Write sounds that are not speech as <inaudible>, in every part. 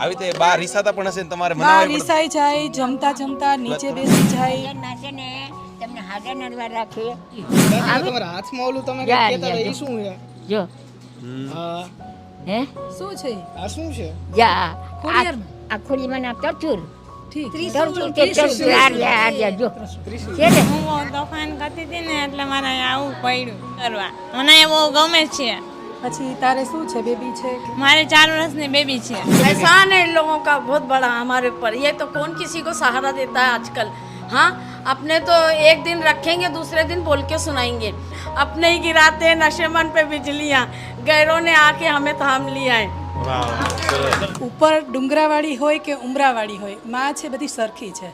આવી રીતે બા રીસાતા પણ હશે ને તમારે મનાવાય પણ રિસાઈ જાય જમતા જમતા નીચે બેસી જાય. ના ને તમને હાજર નડવા રાખે. તમારા હાથમાં ઓલું તમે કંઈક કહેતા હતા, એ શું છે? જો. હા હે? શું છે? આ શું છે? જા ખોડિયારમાં? આ ખોડીમાં ના તરચુર ઠીક. તરચુર કે તરચુર આ રહ્યા, જો. છે ને? હું તોફાન કરતી હતી ને એટલે મારે અહીંયા આવું પડ્યું કરવા. મને એ બહુ ગમે છે. પછી તારે શું છે બેબી છે કે મારે ચાર વર્ષની બેબી છે एहसान है इन लोगों का बहुत बड़ा हमारे ऊपर ये तो कौन किसी को सहारा देता है आजकल हाँ अपने तो एक दिन रखेंगे दूसरे दिन बोल के सुनाएंगे अपने ही गिराते हैं नशेमन पे बिजलियाँ गैरों ने आके हमें थाम लिया है ઉપર ડુંગરાવાળી હોય કે ઉમરાવાળી હોય માં છે બધી સરખી છે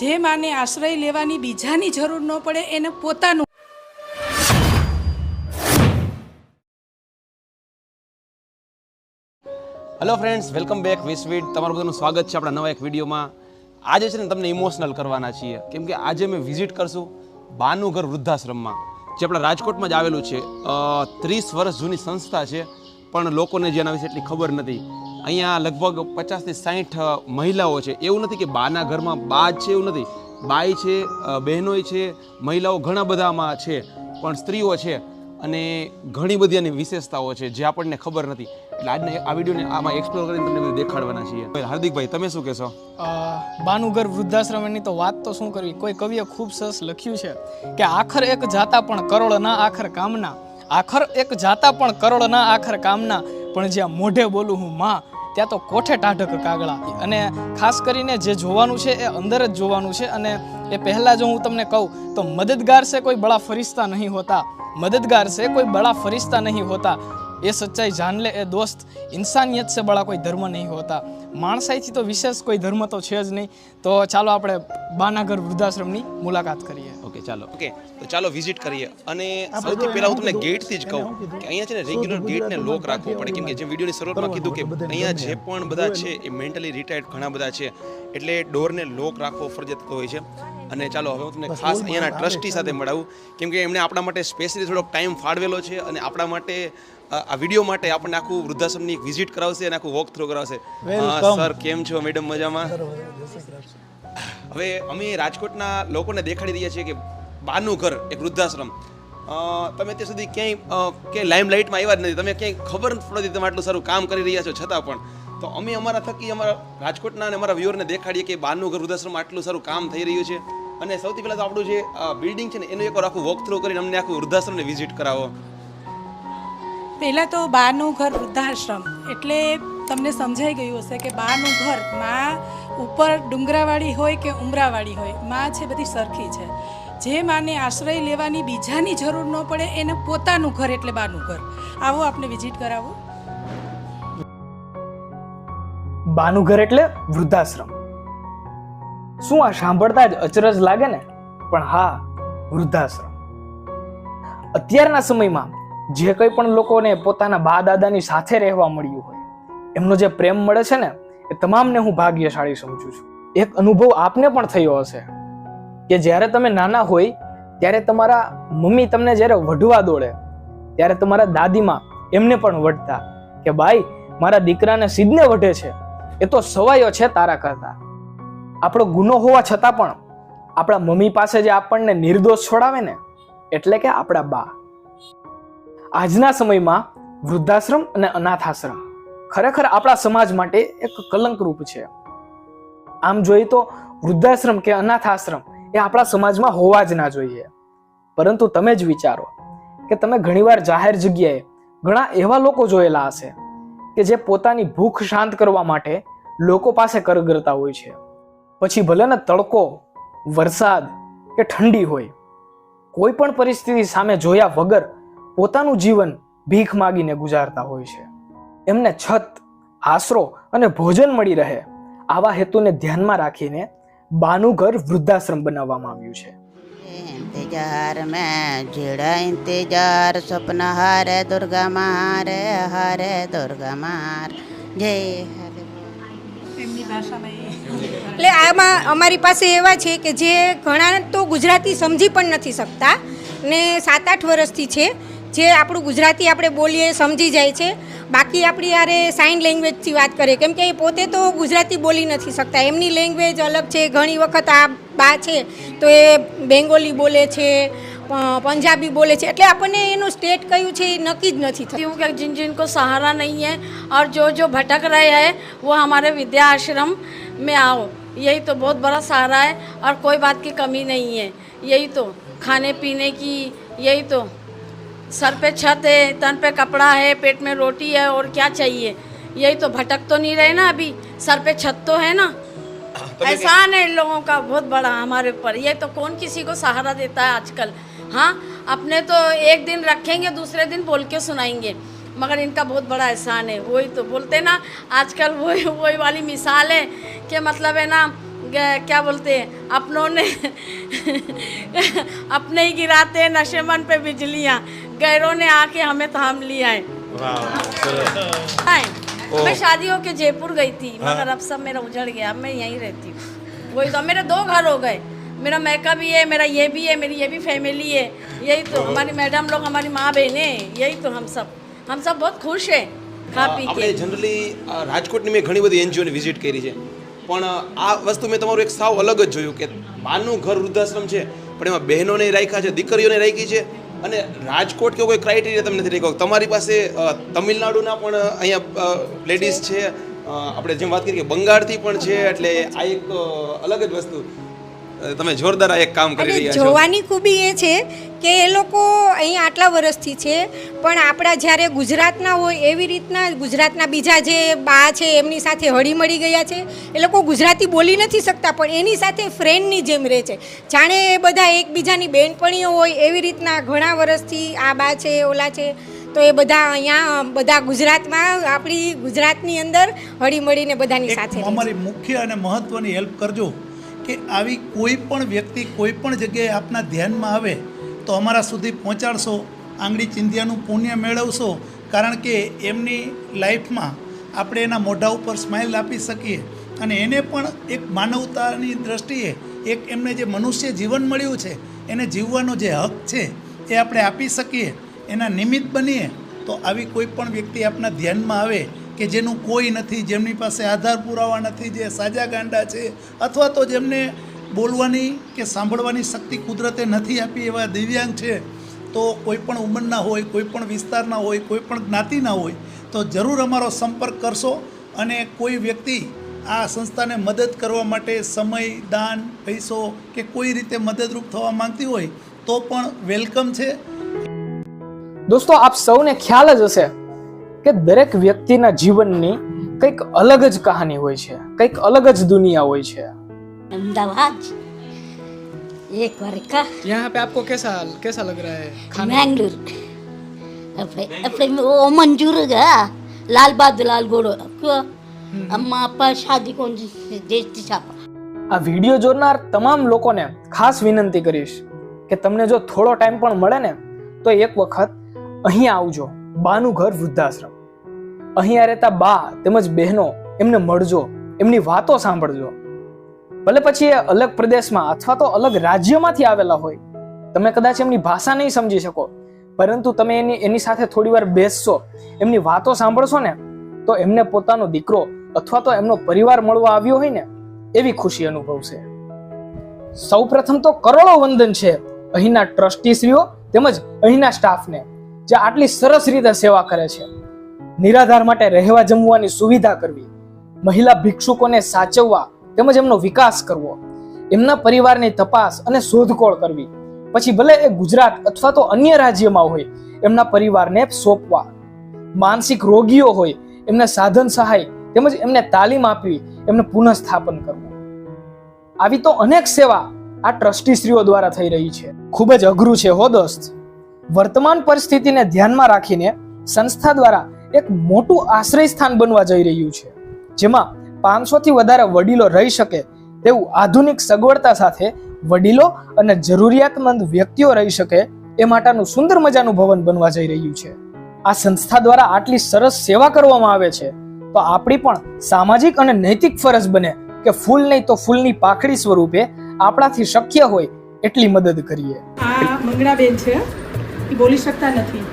જે માને આશ્રય લેવાની બીજાની જરૂર ન પડે એને પોતાનું હેલો ફ્રેન્ડ્સ વેલકમ બેક વિસવીડ તમારું બધાનું સ્વાગત છે આપણા નવા એક વિડીયોમાં. આજે છે ને તમને ઇમોશનલ કરવાના છીએ. કેમ કે આજે અમે વિઝિટ કરશું બાનું વૃદ્ધાશ્રમમાં, જે આપણા રાજકોટમાં જ આવેલું છે. ત્રીસ વર્ષ જૂની સંસ્થા છે, પણ લોકોને જેના વિશે એટલી ખબર નથી. અહીંયા લગભગ પચાસથી સાઠ મહિલાઓ છે. એવું નથી કે બાના ઘરમાં બા છે, એવું નથી. બાઈ છે બહેનોય છે, મહિલાઓ ઘણા બધામાં છે, પણ સ્ત્રીઓ છે. અને ઘણી બધી એની વિશેષતાઓ છે, જે આપણને ખબર નથી. આજને આ વિડીયોને આમાં એક્સપ્લોર કરીને તમને બધું દેખાડવાના છીએ. હાર્દિકભાઈ, તમે શું કહેશો? બાનુગર વૃદ્ધાશ્રમની તો વાત તો શું કરવી? કોઈ કવિએ ખૂબ સરસ લખ્યું છે કે આખર એક જાતા પણ કરોડ ના આખર કામના. આખર એક જાતા પણ કરોડ ના આખર કામના. પણ જ્યાં મોઢે બોલું હું માં, ત્યાં તો કોઠે ટાઢક કાગળા. અને ખાસ કરીને જે જોવાનું છે એ અંદર જ જોવાનું છે. અને એ પહેલાં જો હું તમને કહું, તો મદદગાર છે કોઈ બળા ફરિશ્તા નહીં હોતા. મદદગાર છે કોઈ બળા ફરિશ્તા નહીં હોતા. એ સચ્ચાઈ જાન લે એ દોસ્ત ઇન્સાનિયત से बड़ा कोई धर्म नहीं होता માણસાઈથી તો વિશેષ કોઈ ધર્મ તો છે જ નહીં તો ચાલો આપણે બાનાગર વૃદ્ધાશ્રમની મુલાકાત કરીએ ઓકે ચાલો ઓકે તો ચાલો વિઝિટ કરીએ અને સૌથી પહેલા હું તમને ગેટથી જ કહું કે અહીંયા છે ને રેગ્યુલર ગેટને લોક રાખવો પડે કેમ કે જે વિડીયોની શરૂઆતમાં કીધું કે અહીંયા જે પણ બધા છે એ મેન્ટલી રિટાયર્ડ ઘણા બધા છે એટલે ડોરને લોક રાખવો ફરજિયાત હોય છે અને ચાલો હવે હું તમને ખાસ અહીંયાના ટ્રસ્ટી સાથે મળાવું કેમ કે એમણે આપણા માટે સ્પેશિયલી થોડોક ટાઈમ ફાળવેલો છે અને આપણા માટે અ, આ વીડિયો માટે આપણને આખું વૃદ્ધાશ્રમની એક વિઝિટ કરાવશે અને આખું વોક થ્રુ કરાવશે સર કેમ છો મેડમ મજામાં? હવે અમે રાજકોટના લોકોને દેખાડી રહ્યા છીએ કે બાનું ઘર એક વૃદ્ધાશ્રમ. તમે ત્યાં સુધી ક્યાંય કે ક્યાંય લાઈમ લાઇટમાં આવ્યા જ નથી. તમે ક્યાંય ખબર નથી પડતી તમે આટલું સારું કામ કરી રહ્યા છો છતાં પણ. તો અમે અમારા થકી અમારા રાજકોટના અને અમારા વ્યુઅરને દેખાડીએ કે બાનું ઘર વૃદ્ધાશ્રમ આટલું સારું કામ થઈ રહ્યું છે. અને સૌથી પહેલાં તો આપણું જે બિલ્ડિંગ છે ને એનું એકવાર આખું વોક થ્રુ કરીને અમને આખું વૃદ્ધાશ્રમને વિઝિટ કરાવો. પહેલાં તો બાનું ઘર વૃદ્ધાશ્રમ, એટલે તમને સમજાઈ ગયું હશે કે બાનું ઘરમાં ઉપર ડુંગરાવાળી હોય કે ઉમરાવાળી હોય, માં છે બધી સરખી છે. જે માને આશ્રય લેવાની બીજાની જરૂર ન પડે, એને પોતાનું ઘર એટલે બાનું ઘર. આવો આપણે વિઝિટ કરાવો. બાનું ઘર એટલે વૃદ્ધાશ્રમ. શું આ સાંભળતા જ અચરજ લાગે ને? પણ હા, વૃદ્ધાશ્રમ. અત્યારના સમયમાં જે કંઈ પણ લોકોને પોતાના બા દાદાની સાથે રહેવા મળ્યું હોય, એમનો જે પ્રેમ મળે છે ને, એ તમામને હું ભાગ્યશાળી સમજું છું. એક અનુભવ આપને પણ થયો હશે કે જ્યારે તમે નાના હોય, ત્યારે તમારા મમ્મી તમને જ્યારે વઢવા દોડે, ત્યારે તમારા દાદીમાં એમને પણ વઢતા કે, ભાઈ, મારા દીકરાને સિદ્ધને વઢે છે. એ તો સવાયો છે તારા કરતા. આપણો ગુનો હોવા છતાં પણ આપણા મમ્મી પાસે જે આપણને નિર્દોષ છોડાવે ને, એટલે કે આપણા બા. આજના સમયમાં વૃદ્ધાશ્રમ અને અનાથાશ્રમ ખરેખર આપણા સમાજ માટે એક કલંકરૂપ છે. આમ જોઈએ તો વૃદ્ધાશ્રમ કે અનાથાશ્રમ એ આપણા સમાજમાં હોવા જ ના જોઈએ. પરંતુ તમે જ વિચારો કે તમે ઘણીવાર જાહેર જગ્યાએ ઘણા એવા લોકો જોયેલા હશે કે જે પોતાની ભૂખ શાંત કરવા માટે લોકો પાસે કરગરતા હોય છે. પછી ભલે ને તડકો, વરસાદ કે ઠંડી હોય, કોઈ પણ પરિસ્થિતિ સામે જોયા વગર પોતાનું જીવન ભીખ માગીને ગુજારતા હોય છે એમને છત આશરો અને ભોજન મળી રહે આવા હેતુને ધ્યાનમાં રાખીને બાનું ઘર વૃદ્ધાશ્રમ બનાવવામાં આવ્યું છે इंतजार में जेड़ा इंतजार सपना हारे दुर्गा मारे हारे दुर्गा मार जय हरे એમની ભાષામાં એ એટલે આમાં અમારી પાસે એવા છે કે જે ઘણા તો ગુજરાતી સમજી પણ નથી શકતા ને સાત આઠ વર્ષથી છે જે આપણું ગુજરાતી આપણે બોલીએ સમજી જાય છે બાકી આપણી યારે સાઇન લેંગ્વેજથી વાત કરે કેમ કે એ પોતે તો ગુજરાતી બોલી નથી શકતા એમની લેંગ્વેજ અલગ છે ઘણી વખત આ બા છે તો એ બેંગોલી બોલે છે પ- પંજાબી બોલે છે એટલે આપણને એનું સ્ટેટ કયું છે એ નક્કી જ નથી થતું क्यों कि जिन जिनको सहारा नहीं है और जो जो भटक रहे हैं वो हमारे विद्या आश्रम में आओ यही तो बहुत बड़ा सहारा है और कोई बात की कमी नहीं है यही तो खाने पीने की यही तो सर पे छत है तन पे कपड़ा है पेट में रोटी है और क्या चाहिए? यही तो भटक तो नहीं रहे ना अभी। सर पे छत तो है ना। एहसान है इन लोगों का बहुत बड़ा हमारे ऊपर। ये तो कौन किसी को सहारा देता है आजकल? हाँ अपने तो एक दिन रखेंगे दूसरे दिन बोल के सुनाएँगे। मगर इनका बहुत बड़ा एहसान है। वही तो बोलते ना आजकल वही वही वाली मिसाल है कि मतलब है ना क्या बोलते हैं अपनों ने <laughs> अपने ही गिराते हैं नशेमन पे बिजलियाँ। गैरों ने आके हमें थाम लिया है हाय मैं शादी होके जयपुर गई थी मगर अब सब मेरा उजड़ गया अब मैं यहीं रहती हूँ वही तो मेरे दो घर हो गए मेरा मैका भी है मेरा ये भी है मेरी ये भी फैमिली है यही तो हमारी मैडम लोग हमारी माँ बहनें हैं यही तो हम सब हम सब बहुत खुश हैं खा पी આપણે के જનરલી રાજકોટની મેં ઘણી બધી એનજીઓની વિઝિટ કરી છે પણ આ વસ્તુ મેં તમારું એક સાવ અલગ જ જોયું કે બાનું ઘર વૃદ્ધાશ્રમ છે પણ એમાં બહેનોને રાખ્યા છે દીકરીઓને રાખી છે અને રાજકોટ કે કોઈ ક્રાઇટેરિયા તમને નથી રાખ્યો તમારી પાસે તમિલનાડુના પણ અહીંયા લેડીઝ છે. આપણે જેમ વાત કરીએ બંગાળથી પણ છે, એટલે આ એક અલગ જ વસ્તુ. તમે જોરદાર એક કામ કરી રહ્યા છો. જોવાની ખૂબી એ છે કે એ લોકો અહીં આટલા વર્ષથી છે પણ આપણા જ્યારે ગુજરાતના હોય એવી રીતના ગુજરાતના બીજા જે બા છે એમની સાથે હળીમળી ગયા છે એ લોકો ગુજરાતી બોલી નથી શકતા પણ એની સાથે ફ્રેન્ડની જેમ રહે છે. જાણે એ બધા એકબીજાની બેનપણીઓ હોય એવી રીતના ઘણા વર્ષથી આ બા છે ઓલા છે તો એ બધા અહીંયા બધા ગુજરાતમાં આપણી ગુજરાતની અંદર હળીમળીને બધાની સાથે અમારી મુખ્ય અને મહત્ત્વની હેલ્પ કરજો. કે આવી કોઈ પણ વ્યક્તિ કોઈ પણ જગ્યાએ આપના ધ્યાનમાં આવે તો અમારા સુધી પહોંચાડશો, આંગળી ચિંધ્યાનું પુણ્ય મેળવશો, કારણ કે એમની લાઈફમાં આપણે એના મોઢા ઉપર સ્માઇલ આપી શકીએ અને એને પણ એક માનવતાની દ્રષ્ટિએ એક એમને જે મનુષ્ય જીવન મળ્યું છે, એને જીવવાનો જે હક છે એ આપણે આપી શકીએ, એના નિમિત્ત બનીએ તો આવી કોઈ પણ વ્યક્તિ આપના ધ્યાનમાં આવે કે જેનું કોઈ નથી, જેમની પાસે આધાર પુરાવા નથી, જે સાજા ગાંડા છે, અથવા તો જેમને બોલવાની કે સાંભળવાની શક્તિ કુદરતે નથી આપી એવા દિવ્યાંગ છે, તો કોઈ પણ ઉંમરના હોય, કોઈ પણ વિસ્તારના હોય, કોઈ પણ જ્ઞાતિના હોય, તો જરૂર અમારો સંપર્ક કરશો અને કોઈ વ્યક્તિ આ સંસ્થાને મદદ કરવા માટે સમય, દાન, પૈસો કે કોઈ રીતે મદદરૂપ થવા માંગતી હોય, તો પણ વેલકમ છે. દોસ્તો, આપ સૌને ખ્યાલ જ હશે કે દરેક વ્યક્તિના જીવનની કંઈક અલગ જ કહાની હોય છે કંઈક અલગ જ દુનિયા હોય છે अहमदाबाद एक बार का यहाँ पे आपको कैसा कैसा लग रहा है खाना मैंगलोर अपने अपने वो मंजूर गया लाल बहादुर लाल गोड़ो क्यों अम्मा अपा शादी कौन सी देश थी छापा આ વિડીયો જોનાર તમામ લોકોને ખાસ વિનંતી કરીશ કે તમને જો થોડો ટાઈમ પણ મળે ને તો એક વખત અહીં આવજો બાનું ઘર વૃદ્ધાશ્રમ અહીંયા રહેતા બા તેમજ બહેનો એમને મળજો, એમની વાતો સાંભળજો. ભલે પછી એ અલગ પ્રદેશમાં અથવા તો અલગ રાજ્યમાંથી આવેલા હોય. તમે કદાચ એમની ભાષા નહીં સમજી શકો, પરંતુ તમે એની એની સાથે થોડી વાર બેસશો, એમની વાતો સાંભળશો ને, તો એમને પોતાનો દીકરો અથવા તો એમનો પરિવાર મળવા આવ્યો હોય ને, એવી ખુશી અનુભવશે. સૌપ્રથમ તો કરોડો વંદન છે અહીંના ટ્રસ્ટીશ્રીઓ તેમજ અહીંના સ્ટાફને, જે આટલી સરસ રીતે સેવા કરે છે. નિરાધાર માટે રહેવા જમવાની સુવિધા કરવી. મહિલા ભિક્ષુકોને સાચવવા તેમજ એમનો વિકાસ કરવો. એમના પરિવારની તપાસ અને શોધખોળ કરવી. પછી ભલે એ ગુજરાત અથવા તો અન્ય રાજ્યમાં હોય, એમના પરિવારને સોંપવા. માનસિક રોગીઓ હોય, એમને સાધન સહાય તેમજ એમને તાલીમ આપવી, એમને પુનઃસ્થાપન કરવું. આવી તો અનેક સેવા આ ટ્રસ્ટીશ્રીઓ દ્વારા થઈ રહી છે. ખૂબ જ અઘરું છે હો દોસ્ત. વર્તમાન પરિસ્થિતિને ધ્યાનમાં રાખીને સંસ્થા દ્વારા એક મોટું આશ્રય સ્થાન બનવા જઈ રહ્યું છે. જેમાં પાંચસોથી વધારે વડીલો રહી શકે તેવું આધુનિક સગવડતા સાથે વડીલો અને જરૂરિયાતમંદ વ્યક્તિઓ રહી શકે એ માટેનું સુંદર મજાનું ભવન બનવા જઈ રહ્યું છે. આ સંસ્થા દ્વારા આટલી સરસ સેવા કરવામાં આવે છે. તો આપણી પણ સામાજિક અને નૈતિક ફરજ બને કે ફૂલ નહીં તો ફૂલની પાખડી સ્વરૂપે આપણાથી શક્ય હોય એટલી મદદ કરીએ. આ મંગળાબેન છે. બોલી શકતા નથી.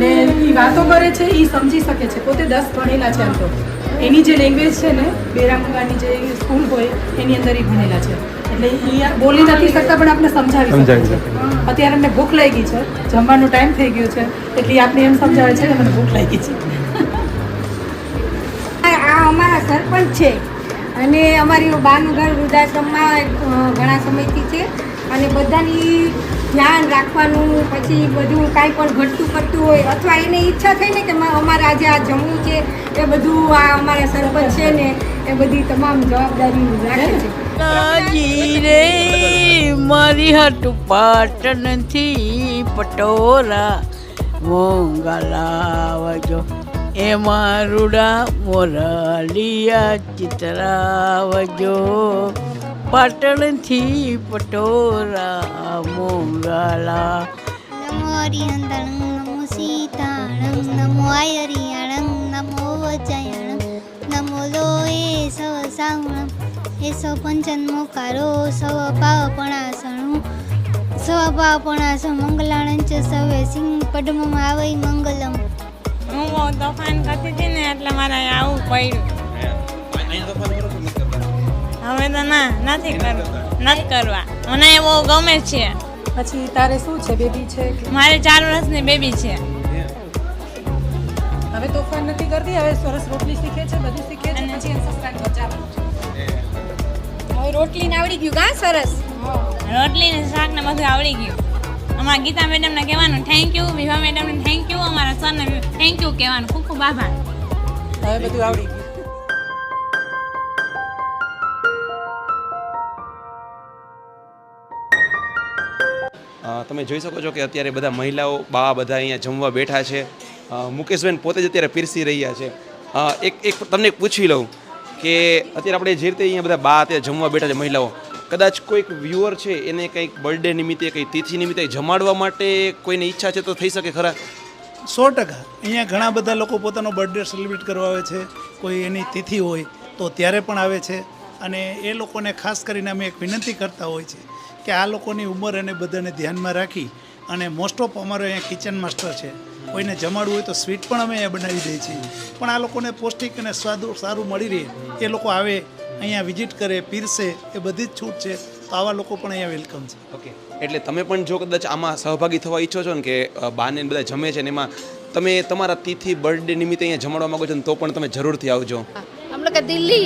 ને એ વાતો કરે છે એ સમજી શકે છે. પોતે દસ ભણેલા છે એમ તો. એની જે લેંગ્વેજ છે ને બેરામુગાની જે સ્કૂલ હોય એની અંદર એ ભણેલા છે. એટલે એ બોલી નથી શકતા પણ આપણે સમજાવી શકે છે અત્યારે અમને ભૂખ લાગી છે. જમવાનો ટાઈમ થઈ ગયો છે. એટલે આપણે એમ સમજાવે છે કે મને ભૂખ લાગી છે. આ અમારા સરપંચ છે. અને અમારી બાનું વૃદ્ધાશ્રમમાં ઘણા સમયથી છે. અને બધાની ધ્યાન રાખવાનું પછી બધું કાંઈ પણ ઘટતું પડતું હોય અથવા એને ઈચ્છા થઈ ને કે અમારે આજે આ જમવું છે, એ બધું આ અમારા સરપંચ છે ને, એ બધી તમામ જવાબદારી રાખે છે. મારી હાટુ પાટણથી પટોરા મોંઘા લાવજો. એમાં રૂડા મોરલિયા ચિતરાવજો, પાટણથી પટોરા મોંગાલા નમો હરિહંતણં નમો સીતાણં નમો આયરિયાણં નમો વચાયણં નમો લોએ સવ સાવણં એસો પંચન્મોકારો સવ પાવપણાસણું, સવ પાવપણાસ મંગલાણં ચ સવે સિંહ પડમમાં આવઈ મંગલમ. બહુ તોફાન કરતી હતી ને એટલે મારે આવું પડ્યું. હવે તો ના નથી કરવું નથી કરવા. મને એ બહુ ગમે છે. પછી તારે શું છે બેબી છે મારે ચાર વર્ષની બેબી છે. હવે તોફાન નથી કરતી હવે સરસ રોટલી શીખે છે બધું શીખે છે પછી બચાવે હવે રોટલી આવડી ગયું કા સરસ? રોટલી ને શાક ને બધું આવડી ગયું. અમારા ગીતા મેડમને કહેવાનું થેન્ક યુ વિભા મેડમને થેન્ક યુ અમારા સરને થેન્ક યુ કહેવાનું. ખૂબ ખૂબ આભાર. હવે બધું આવડી ગયું. તમે જોઈ શકો છો કે અત્યારે બધા મહિલાઓ બા બધા અહીંયા જમવા બેઠા છે. મુકેશબેન પોતે જ અત્યારે પીરસી રહ્યા છે. એક એક તમને પૂછી લઉં કે અત્યારે આપણે જે રીતે અહીંયા બધા બા અત્યારે જમવા બેઠા છે મહિલાઓ કદાચ કોઈક વ્યુઅર છે, એને કંઈક બર્થડે નિમિત્તે કંઈ તિથિ નિમિત્તે જમાડવા માટે કોઈને ઈચ્છા છે તો થઈ શકે ખરા? સો ટકા. અહીંયા ઘણા બધા લોકો પોતાનો બર્થડે સેલિબ્રેટ કરવા આવે છે. કોઈ એની તિથિ હોય તો ત્યારે પણ આવે છે. અને એ લોકોને ખાસ કરીને અમે એક વિનંતી કરતા હોય છે કે આ લોકોની ઉંમર અને બધાને ધ્યાનમાં રાખી અને મોસ્ટ ઓફ અમારો અહીંયા કિચન માસ્ટર છે. કોઈને જમાડવું હોય તો સ્વીટ પણ અમે અહીંયા બનાવી દઈએ છીએ. પણ આ લોકોને પૌષ્ટિક અને સ્વાદ સારું મળી રહે. એ લોકો આવે અહીંયા વિઝિટ કરે પીરસે એ બધી જ છૂટ છે તો આવા લોકો પણ અહીંયા વેલકમ છે ઓકે એટલે તમે પણ જો કદાચ આમાં સહભાગી થવા ઈચ્છો છો ને કે અ, બાને ને બધા જમે છે ને એમાં તમે તમારા તિથિ બર્થડે નિમિત્તે અહીંયા જમાડવા માંગો છો ને તો પણ તમે જરૂરથી આવજો हम लोग का दिल्ली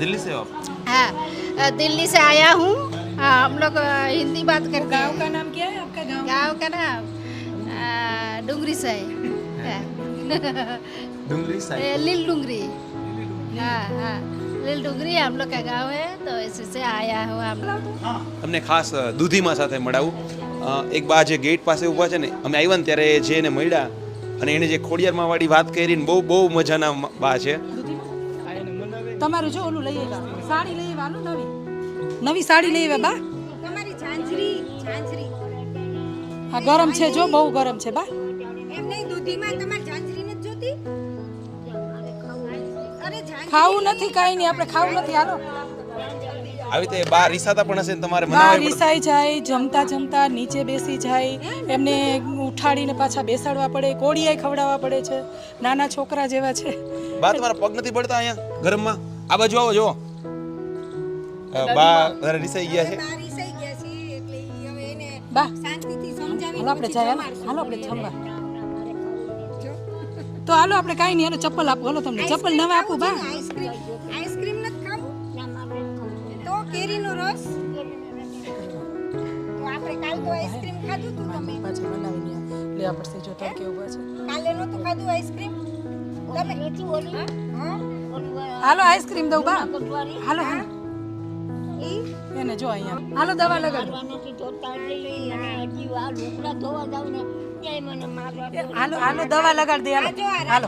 દિલ્હી સે આપ हाँ अ, दिल्ली से आया हूँ हाँ, हम लोग अ, हिंदी बात करते गाँव हैं का नाम क्या है आपका गाँव गाँव का नाम अ, डुंगरी से है ડુંગરી ए, लील डुंगरी हाँ हाँ लील डुंगरी हम लोग का गाँव है तो इसी से आया हूँ हम लोग તમને ખાસ અ, દૂધીમાં સાથે મળાવું અ, એક બા જે ગેટ પાસે ઊભા છે ને અમે આવ્યા ને ત્યારે જે એને મળ્યા અને એને જે ખોડિયારમાં વાળી વાત કરી ને બહુ બહુ મજાના મ- બા છે તમારું જો ઓલું લઈ આવ્યા સાડી લઈ આવ્યા નવી નવી સાડી લઈ આવ્યા બા તમારી ઝાંઝરી ઝાંઝરી આ ગરમ છે જો બહુ ગરમ છે બા એમ નહીં દૂધીમાં તમારી ખાવું નથી કાંઈ નહીં. આપણે ખાવું નથી. હાલો. આવી રીતે બા રિસાતા પણ હશે ને તમારે બા રિસાઈ જાય જમતા જમતા નીચે બેસી જાય. એમને ઉઠાડીને પાછા બેસાડવા પડે કોળિયાય ખવડાવવા પડે છે. નાના છોકરા જેવા છે. બા તમારા પગ નથી પડતા અહીંયા ગરમમાં? આ બાજુ આવો જો બા ઘરે રિસાઈ ગયા છે. બહાર ઈસાઈ ગયા છે એટલે હવે એને બા. શાંતિથી સમજાવી હાલો આપણે જાય હાલો. હાલો આપણે જમવા. તો હાલો આપણે કાંઈ નહીં હાલો ચપ્પલ આપો. હાલો તમને ચપ્પલ નવા આપું બા. આઈસ્ક્રીમ આઈસ્ક્રીમ નથી ખાવું. તો કેરીનો રસ. આપણે કાલ તો આઈસ્ક્રીમ ખાધું તું તમે. પાછા બનાવીને લેવા પડશે જો તડકે ઊભા છે. કાલે નહોતું ખાધું આઈસ્ક્રીમ તમે? હા? હાલો આઈસ્ક્રીમ દઉં બા. હાલો હાલો. ઈ એને જો અહીંયા. હાલો દવા લગાડો. હાલો હાલો દવા લગાડ દે હાલો. હાલો.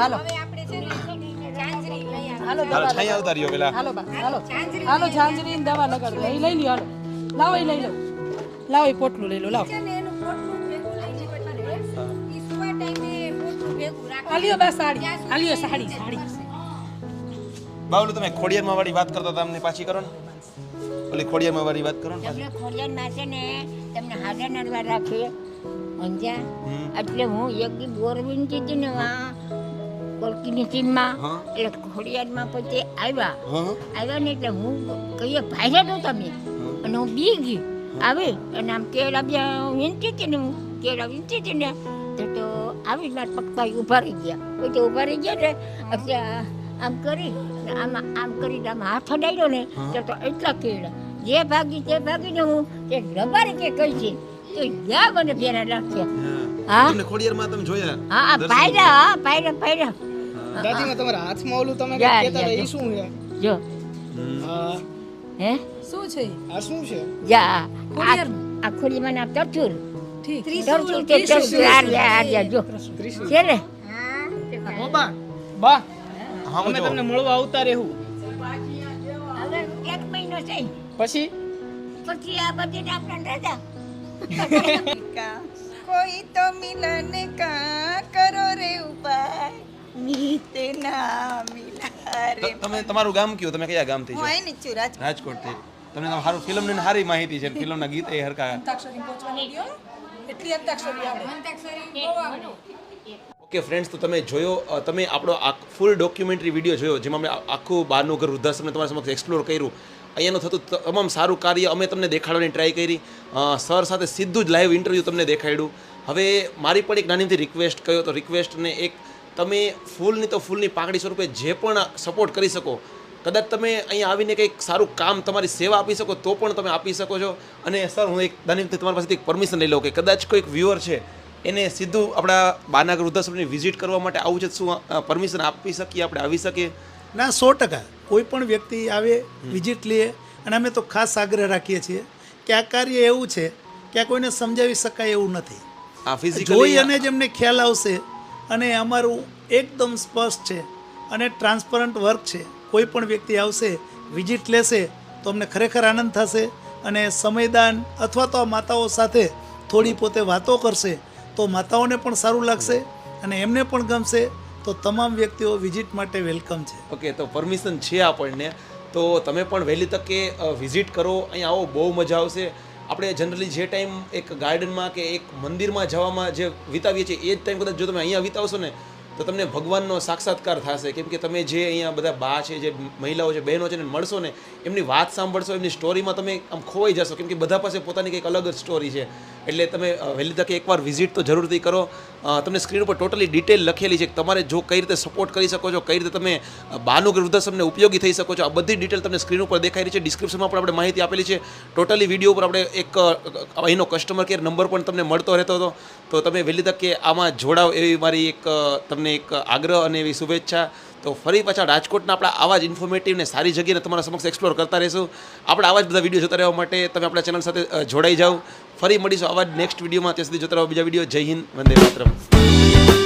હાલો. હવે આપણે છે ને ઝાંઝરી લઈ આવ્યા હાલો હાલો દવા છાંયા આવતા પેલા હાલો બા હાલો. હાલો ઝાંઝરી દવા લગાડ. દો લઈ લ્યો હાલો. લાવો એ લઈ લો લાવો એ પોટલું લઈ લો લાવો. આલિયો બા સાડી. આલિયો સાડી. સાડી. બાવલું તમે ખોડિયારમાં વાળી વાત કરતા હતા અમને પાછી કરો ને. ઓલી ખોડિયારમાં વાળી વાત કરો ને તમને ખોડિયાર માં છે ને તમને હાજર નડવા રાખીએ સમજ્યા? એટલે હું એક દી બોર વીણતી હતી ને આ કોલકીની ટીમમાં. એટલે ખોડિયારમાં પછી આવ્યા. હા. આવ્યા ને એટલે હું કહીએ ભાઈ તો તમે. અને હું બી ગઈ. આવી. અને આમ કેળ આવ્યા વીણતી હતી ને હું કેળ વીણતી હતી ને તો આવી લાટ પપ્પા ઊભા રહી ગયા. પછી ઊભા રહી ગયા ને એટલે આમ કરી આમાં આમ કરીને આમ હાથ અડાડ્યો ને તો તો એટલા કેળા. જે ભાગી તે ભાગીને હું તે રબારી કે કહી છે તો ગયા મને ફેરા નાખ્યા. હા. તમને ખોડિયારમાં તમે જોયા? હા હા દર્શન પાયરા હા પાયરા પાયરા. દાદીમાં તમારા હાથમાં ઓલું તમે કહેતા એ શું છે? જો. હે. શું છે? આ શું છે? જા આ? આ ખોડીમાં નામ તરચુર ઠીક. તરચુર તે તરચુર આ આ જો. ત્રિશુલ. છે ને? હા બા બા. અમે તમને મળવા આવતા રહેવું. હવે એક મહિનો છે. પછી? પછી આ બધી આપણે રજા. કોઈ તો મિલન કા કરો રે ઉપાય? નીત ના મિલા રે તમે તમારું ગામ કયું? તમે કયા ગામથી છો? હું અહીં છું રાજ રાજકોટથી. તમને તો સારું ફિલ્મની સારી માહિતી છે ફિલ્મના ગીત એ હરકા અંતાક્ષરી પહોંચવાની ગયો? એટલી અંતાક્ષરી આવડે ઓકે ફ્રેન્ડ્સ તો તમે જોયો તમે આપણો ફૂલ ડોક્યુમેન્ટરી વીડિયો જોયો, જેમાં અમે આખું બહારનું ઘર વૃદ્ધાશ્રમને તમારા સમક્ષ એક્સપ્લોર કર્યું. અહીંયાનું થતું તમામ સારું કાર્ય અમે તમને દેખાડવાની ટ્રાય કરી. સર સાથે સીધું જ લાઈવ ઇન્ટરવ્યૂ તમને દેખાડ્યું. હવે મારી પણ એક નાનીથી રિક્વેસ્ટ કર્યો તો રિક્વેસ્ટને એક તમે ફૂલની તો ફૂલની પાકડી સ્વરૂપે જે પણ સપોર્ટ કરી શકો, કદાચ તમે અહીંયા આવીને કંઈક સારું કામ તમારી સેવા આપી શકો, તો પણ તમે આપી શકો છો. અને સર હું એક નાનીથી તમારી પાસેથી એક પરમિશન લઈ લઉં કે કદાચ કોઈક વ્યૂઅર છે એને સીધું આપણા બાના વૃદ્ધાશ્રમની વિઝિટ કરવા માટે આવું છે શું પરમિશન આપી શકીએ આપણે આવી શકીએ? ના સો ટકા. કોઈ પણ વ્યક્તિ આવે વિઝિટ લઈએ અને અમે તો ખાસ આગ્રહ રાખીએ છીએ કે આ કાર્ય એવું છે કે આ કોઈને સમજાવી શકાય એવું નથી. આ જોઈ અને જ એમને ખ્યાલ આવશે અને અમારું એકદમ સ્પષ્ટ છે અને ટ્રાન્સપરન્ટ વર્ક છે. કોઈ પણ વ્યક્તિ આવશે વિઝિટ લેશે તો અમને ખરેખર આનંદ થશે અને સમયદાન અથવા તો આ માતાઓ સાથે થોડી પોતે વાતો કરશે તો માતાઓને પણ સારું લાગશે અને એમને પણ ગમશે. તો તમામ વ્યક્તિઓ વિઝિટ માટે વેલકમ છે. ઓકે, તો પરમિશન છે આપણને. તો તમે પણ વહેલી તકે વિઝિટ કરો. અહીંયા આવો, બહુ મજા આવશે. આપણે જનરલી જે ટાઈમ એક ગાર્ડનમાં કે એક મંદિરમાં જવામાં જે વિતાવીએ છીએ, એ જ ટાઈમ કદાચ જો તમે અહીંયા વિતાવશો ને, તો તમને ભગવાનનો સાક્ષાત્કાર થશે. કેમ કે તમે જે અહીંયા બધા બા છે, જે મહિલાઓ છે, બહેનો છે ને, મળશો ને, એમની વાત સાંભળશો, એમની સ્ટોરીમાં તમે આમ ખોવાઈ જશો. કેમ કે બધા પાસે પોતાની કંઈક અલગ જ સ્ટોરી છે. એટલે તમે વહેલી તકે એકવાર વિઝિટ તો જરૂરથી કરો. તમને સ્ક્રીન ઉપર ટોટલી ડિટેલ લખેલી છે કે તમારે જો કઈ રીતે સપોર્ટ કરી શકો છો, કઈ રીતે તમે બાનુગર વૃદ્ધાશ્રમને ઉપયોગી થઈ શકો છો, આ બધી ડિટેલ તમને સ્ક્રીન ઉપર દેખાઈ રહી છે. ડિસ્ક્રિપ્શનમાં પણ આપણે માહિતી આપેલી છે. ટોટલી વીડિયો ઉપર આપણે એક અહીંનો કસ્ટમર કેર નંબર પણ તમને મળતો રહેતો હતો. તો તમે વહેલી તકે આમાં જોડાવ એવી મારી એક તમને એક આગ્રહ અને એવી શુભેચ્છા. તો ફરી પાછા રાજકોટના આપણા આવા જ ઇન્ફોર્મેટિવ સારી જગ્યાને તમારા સમક્ષ એક્સપ્લોર કરતા રહેશું. આપણે આવા જ બધા વીડિયો જોતા રહેવા માટે તમે આપણા ચેનલ સાથે જોડાઈ જાઓ. ફરી મળીશું આવા જ નેક્સ્ટ વિડીયોમાં ત્યાં સુધી જોતા રહો બીજા વીડિયો જય હિન્દ. વંદે માતરમ.